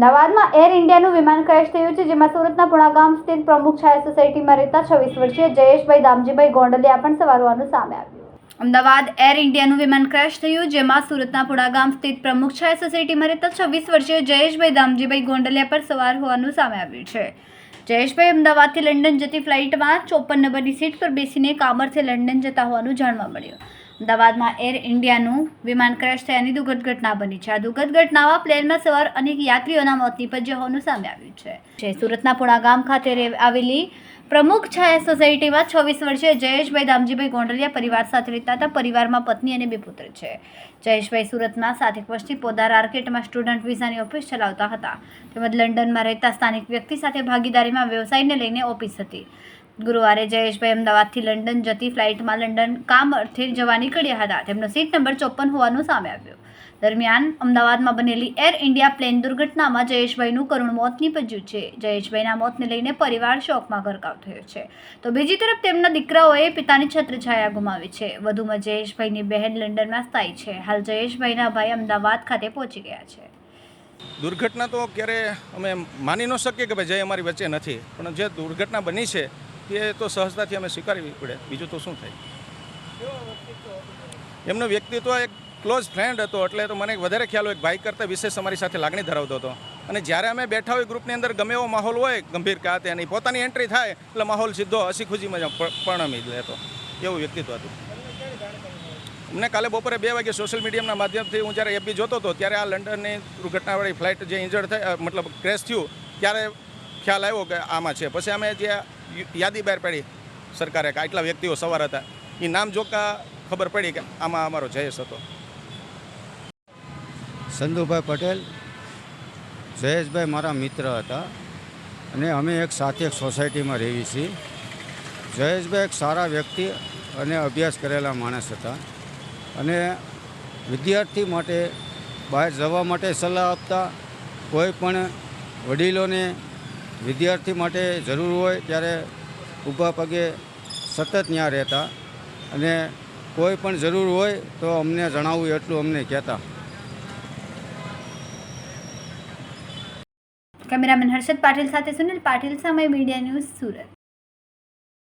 અમદાવાદમાં એર ઇન્ડિયાનું વિમાન ક્રેશ થયું છે, જેમાં સુરતના પુણાગામ સ્થિત પ્રમુખ છાયા સોસાયટીમાં રહેતા છવ્વીસ વર્ષીય જયેશભાઈ દામજીભાઈ ગોંડલિયા પણ સવાર હોવાનું સામે આવ્યું. અમદાવાદ એર ઇન્ડિયાનું વિમાન ક્રેશ થયું, જેમાં સુરતના પુણાગામ સ્થિત પ્રમુખ છાયા સોસાયટીમાં રહેતા છવ્વીસ વર્ષીય જયેશભાઈ દામજીભાઈ ગોંડલિયા પર સવાર હોવાનું સામે આવ્યું છે. જયેશભાઈ અમદાવાદથી લંડન જતી ફ્લાઇટમાં ચોપન નંબરની સીટ પર બેસીને કામરથી લંડન જતા હોવાનું જાણવા મળ્યું. અમદાવાદમાં એર ઇન્ડિયાનું વિમાન ક્રેશ થયાની દુઃખદ ઘટના બની. છે આ દુઃખદ ઘટનામાં પ્લેનમાં સવાર અનેક યાત્રીઓના મોત નિપજ્યા હોવાનું સામે આવ્યું છે. સુરતના સુરતના પુણાગામ ખાતે આવેલી પ્રમુખ છાયા સોસાયટીમાં છવ્વીસ વર્ષીય જયેશભાઈ દામજીભાઈ ગોંડલિયા પરિવાર સાથે રહેતા હતા. પરિવારમાં પત્ની અને બે પુત્ર છે. જયેશભાઈ સુરતમાં સાત એક વર્ષથી પોદાર આર્કેટમાં સ્ટુડન્ટ વિઝાની ઓફિસ ચલાવતા હતા. તેમજ લંડનમાં રહેતા સ્થાનિક વ્યક્તિ સાથે ભાગીદારીમાં વ્યવસાયને લઈને ઓફિસ હતી. ગુરુવારે જયેશભાઈ અમદાવાદથી લંડન જતી ફ્લાઇટમાં લંડન કામ અર્થે જવા નીકળ્યા હતા. તેમનો સીટ નંબર ચોપન હોવાનું સામે આવ્યું. દરમિયાન અમદાવાદમાં બનેલી એર ઇન્ડિયા પ્લેન દુર્ઘટનામાં જયેશભાઈનું કરુણ મોત નીપજ્યું છે. જયેશભાઈના મોતને લઈને પરિવાર શોકમાં ગરકાવ થયો છે. તો બીજી તરફ તેમના દીકરાઓએ પિતાની છત્રછાયા ગુમાવી છે. વધુમાં જયેશભાઈની બહેન લંડનમાં સ્થાયી છે. હાલ જયેશભાઈના ભાઈ અમદાવાદ ખાતે પહોંચી ગયા છે. દુર્ઘટના તો ક્યારે અમે માની ન શકીએ કે ભાઈ જય અમારી વચ્ચે નથી. પણ જે દુર્ઘટના બની છે એ તો સહજતાથી અમે સ્વીકારવી પડે. બીજું તો શું થાય? એમનો વ્યક્તિત્વ એક ક્લોઝ ફ્રેન્ડ હતો, એટલે તો મને વધારે ખ્યાલ હોય ભાઈ કરતાં વિશેષ અમારી સાથે લાગણી ધરાવતો હતો. અને જ્યારે અમે બેઠા હોય ગ્રુપની અંદર, ગમે એવો માહોલ હોય, ગંભીર કાતે એની પોતાની એન્ટ્રી થાય, એટલે માહોલ સીધો હસી ખુશીમાં પરણમી લેતો. એવું વ્યક્તિત્વ હતું. અમને કાલે બપોરે બે વાગે સોશિયલ મીડિયાના માધ્યમથી હું જ્યારે એપી જોતો હતો, ત્યારે આ લંડનની દુર્ઘટનાવાળી ફ્લાઇટ જે ઇન્જર્ડ થઈ મતલબ ક્રેશ થયું, ત્યારે ખ્યાલ આવ્યો કે આમાં છે. પછી અમે જે યાદી બહાર પાડી સરકારે કે આટલા વ્યક્તિઓ સવાર હતા એ નામ જોતા ખબર પડી કે આમાં અમારો જયેશ હતો. સંધુભાઈ પટેલ, જયેશભાઈ મારા મિત્ર હતા અને અમે એક સાથે એક સોસાયટીમાં રહીએ છીએ. જયેશભાઈ એક સારા વ્યક્તિ અને અભ્યાસ કરેલા માણસ હતા અને વિદ્યાર્થી માટે બહાર જવા માટે સલાહ આપતા કોઈ પણ વડીલોને વિદ્યાર્થી માટે જરૂર હોય ત્યારે ઊભા પગે સતત ત્યાં રહેતા અને કોઈ પણ જરૂર હોય તો અમને જણાવવું એટલું અમને કહેતા. કેમેરામેન હર્ષદ પાટીલ સાથે સુનિલ પાટીલ, સમય મીડિયા ન્યૂઝ સુરત.